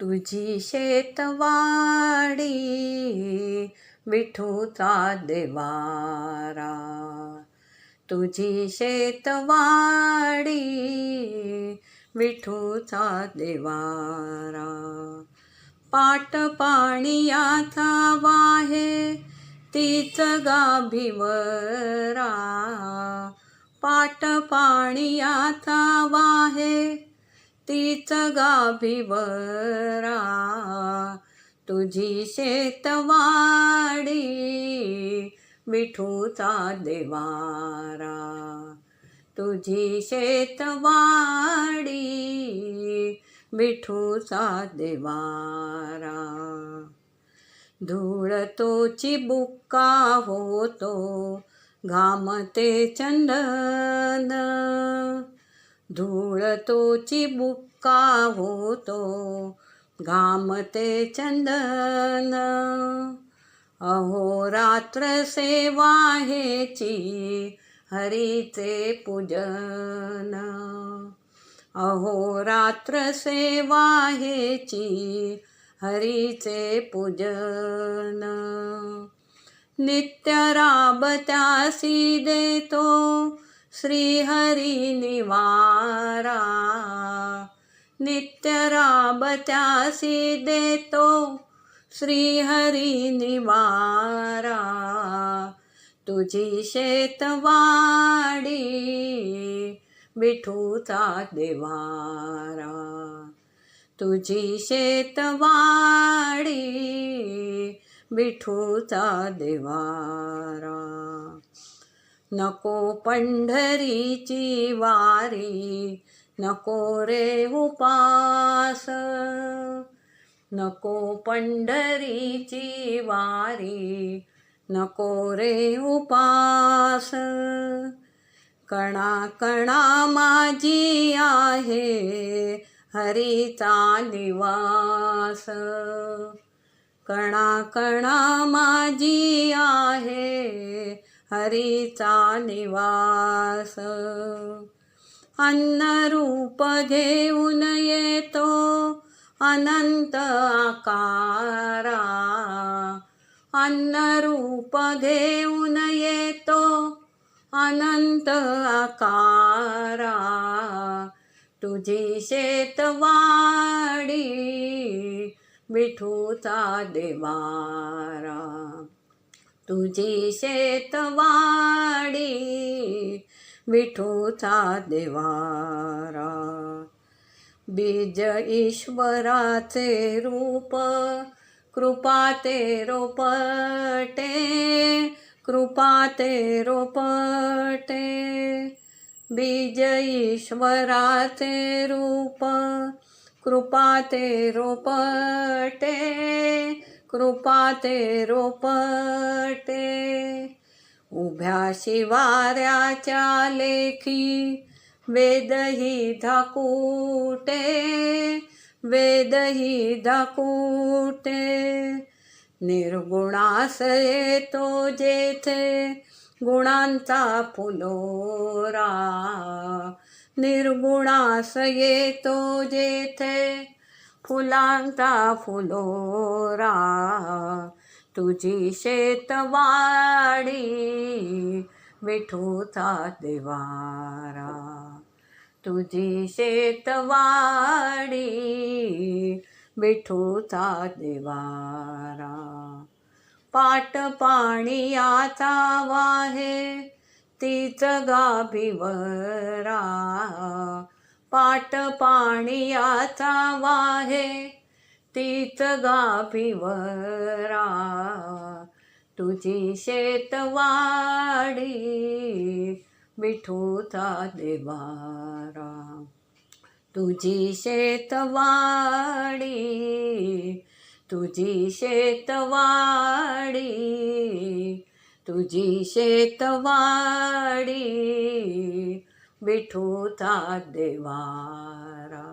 तुझी शेतवाडी विठूचा देवारा. तुझी शेतवाडी विठूचा देवारा. पाट पाणियाचा वाहे तीच गाभिवरा पाट पाणियाचा वाहे तीच गाभिवरा तुझी शेतवाडी विठूचा देवारा. तुझी शेतवाडी विठूचा देवारा. धूळ तोची बुक्का होतो घामते चंदन. धूळ तोची बुक्का होतो घामते चंदन. अहोरात्र सेवा हेची हरीचे पूजन. अहोरात्र सेवा हेची हरीचे पूजन. नित्य राबत्यासी देतो श्रीहरी निवारा नित्य राबत्यासी देतो श्रीहरी निवारा तुझी शेतवाडी विठूचा देवारा। तुझी शेतवाडी विठूचा देवारा। नको पंढरीची वारी नको रे उपास. नको पंढरीची वारी नको रे उपास. कणा कणा माझी आहे हरीचा निवास कणा कणा माझी आहे हरीचा निवास अन्न रूप घेऊन येतो अनंत आकारा. अन्न रूप घेऊन येतो अनंत आकारा. तुझी शेतवाडी विठूचा देवारा. तुझी शेतवाडी विठूचा देवारा. बीज ईश्वराचे रूप कृपा ते रोपटे कृपा ते रोपटे. बीज ईश्वराचे रूप कृपा ते रोपटे. कृपा ते रोपटे. उभ्या शिवाऱ्याच्या लेखी वेदही धाकुटे वेदही धाकुटे निर्गुणास येतो जेथे गुणांचा फुलोरा निर्गुणास येतो जेथे फुलांचा फुलोरा तुझी शेतवाडी विठूचा देवारा. तुझी शेतवाडी विठूचा देवारा. पाट पाणियाचा वाहे तीच गाभिवरा पाट पाणियाचा वाहे तीच गाभिवरा तुझी शेतवाडी मिठूचा देवारा. तुझी शेतवाडी तुझी शेतवाडी तुझी शेतवाडी विठूचा देवारा